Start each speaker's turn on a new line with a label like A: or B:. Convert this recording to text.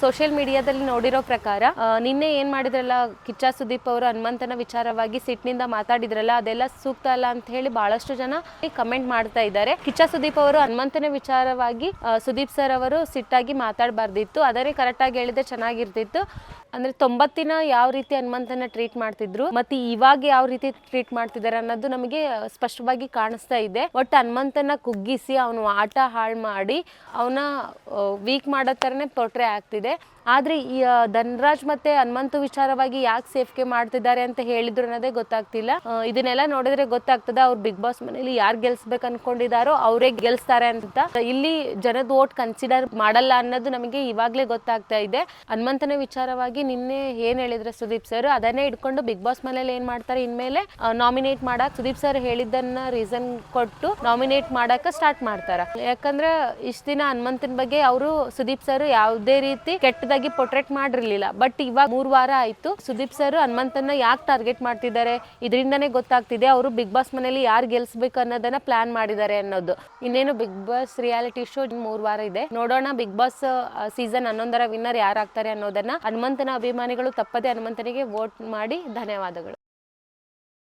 A: Social ಮೀಡಿಯಾದಲ್ಲಿ ನೋಡಿರೋ ಪ್ರಕಾರ ನಿನ್ನೆ ಏನ್ ಮಾಡಿದ್ರಲ್ಲ, ಕಿಚ್ಚ ಸುದೀಪ್ ಅವರು ಹನುಮಂತನ ವಿಚಾರವಾಗಿ ಸಿಟ್ನಿಂದ ಮಾತಾಡಿದ್ರಲ್ಲ, ಅದೆಲ್ಲ ಸೂಕ್ತ ಅಲ್ಲ ಅಂತ ಹೇಳಿ ಬಹಳಷ್ಟು ಜನ ಕಮೆಂಟ್ ಮಾಡ್ತಾ ಇದ್ದಾರೆ. ಕಿಚ್ಚ ಸುದೀಪ್ ಅವರು ಹನುಮಂತನ ವಿಚಾರವಾಗಿ ಸುದೀಪ್ ಸರ್ ಅವರು ಸಿಟ್ಟಾಗಿ ಮಾತಾಡಬಾರ್ದಿತ್ತು. ಅದನ್ನೇ ಕರೆಕ್ಟ್ ಆಗಿ ಹೇಳಿದ್ರೆ ಚೆನ್ನಾಗಿರ್ತಿತ್ತು. ಅಂದ್ರೆ ತೊಂಬತ್ತಿನ ಯಾವ ರೀತಿ ಹನುಮಂತನ ಟ್ರೀಟ್ ಮಾಡ್ತಿದ್ರು, ಮತ್ತೆ ಇವಾಗ ಯಾವ ರೀತಿ ಟ್ರೀಟ್ ಮಾಡ್ತಿದ್ದಾರೆ ಅನ್ನೋದು ನಮಗೆ ಸ್ಪಷ್ಟವಾಗಿ ಕಾಣಿಸ್ತಾ ಇದೆ. ಒಟ್ಟು ಹನುಮಂತನ ಕುಗ್ಗಿಸಿ, ಅವನು ಆಟ ಹಾಳು ಮಾಡಿ, ಅವನ ವೀಕ್ ಮಾಡೋ ಥರನೇ ಪೋಟ್ರೆ ಆಗ್ತಿದೆ. ಆದ್ರೆ ಈ ಧನ್ರಾಜ್ ಮತ್ತೆ ಹನುಮಂತು ವಿಚಾರವಾಗಿ ಯಾಕೆ ಸೇಫ್ಗೆ ಮಾಡ್ತಿದ್ದಾರೆ ಅಂತ ಹೇಳಿದ್ರು ಅನ್ನೋದೇ ಗೊತ್ತಾಗ್ತಿಲ್ಲ. ಇದನ್ನೆಲ್ಲ ನೋಡಿದ್ರೆ ಗೊತ್ತಾಗ್ತದೆ ಅವ್ರು ಬಿಗ್ ಬಾಸ್ ಮನೇಲಿ ಯಾರು ಗೆಲ್ಸ್ಬೇಕು ಅನ್ಕೊಂಡಿದಾರೋ ಅವರೇ ಗೆಲ್ಸ್ತಾರೆ ಅಂತ. ಇಲ್ಲಿ ಜನದ ಓಟ್ ಕನ್ಸಿಡರ್ ಮಾಡಲ್ಲ ಅನ್ನೋದು ನಮಗೆ ಇವಾಗ್ಲೇ ಗೊತ್ತಾಗ್ತಾ ಇದೆ. ಹನುಮಂತನ ವಿಚಾರವಾಗಿ ನಿನ್ನೆ ಏನ್ ಹೇಳಿದ್ರೆ ಸುದೀಪ್ ಸರ್? ಅದನ್ನೇ ಇಟ್ಕೊಂಡು ಬಿಗ್ ಬಾಸ್ ಮನೇಲಿ ಏನ್ ಮಾಡ್ತಾರೆ ಇನ್ಮೇಲೆ ನಾಮಿನೇಟ್ ಮಾಡಕ್ ಸುದೀಪ್ ಸರ್ ಹೇಳಿದ್ದನ್ನ ರೀಸನ್ ಕೊಟ್ಟು ನಾಮಿನೇಟ್ ಮಾಡಕ್ಕೆ ಸ್ಟಾರ್ಟ್ ಮಾಡ್ತಾರ. ಯಾಕಂದ್ರೆ ಇಷ್ಟ ದಿನ ಹನುಮಂತನ ಬಗ್ಗೆ ಅವರು ಸುದೀಪ್ ಸರ್ ಯಾವುದೇ ರೀತಿ ಕೆಟ್ಟದಾಗಿ ಪೊಟ್ರೇಟ್ ಮಾಡಿರ್ಲಿಲ್ಲ. ಬಟ್ ಇವಾಗ ಮೂರ್ ವಾರ ಆಯ್ತು. ಸುದೀಪ್ ಸರ್ ಹನುಮಂತನ್ನ ಯಾಕೆ ಟಾರ್ಗೆಟ್ ಮಾಡ್ತಿದ್ದಾರೆ? ಇದರಿಂದನೇ ಗೊತ್ತಾಗ್ತಿದೆ ಅವರು ಬಿಗ್ ಬಾಸ್ ಮನೇಲಿ ಯಾರು ಗೆಲ್ಸ್ಬೇಕು ಅನ್ನೋದನ್ನ ಪ್ಲಾನ್ ಮಾಡಿದ್ದಾರೆ ಅನ್ನೋದು. ಇನ್ನೇನು ಬಿಗ್ ಬಾಸ್ ರಿಯಾಲಿಟಿ ಶೋ ಮೂರ್ ವಾರ ಇದೆ. ನೋಡೋಣ ಬಿಗ್ ಬಾಸ್ ಸೀಸನ್ ಹನ್ನೊಂದರ ವಿನ್ನರ್ ಯಾರಾಗ್ತಾರೆ ಅನ್ನೋದನ್ನ. ಹನುಮಂತನ ಅಭಿಮಾನಿಗಳು ತಪ್ಪದೆ ಹನುಮಂತನಿಗೆ ವೋಟ್ ಮಾಡಿ ಧನ್ಯವಾದಗಳು.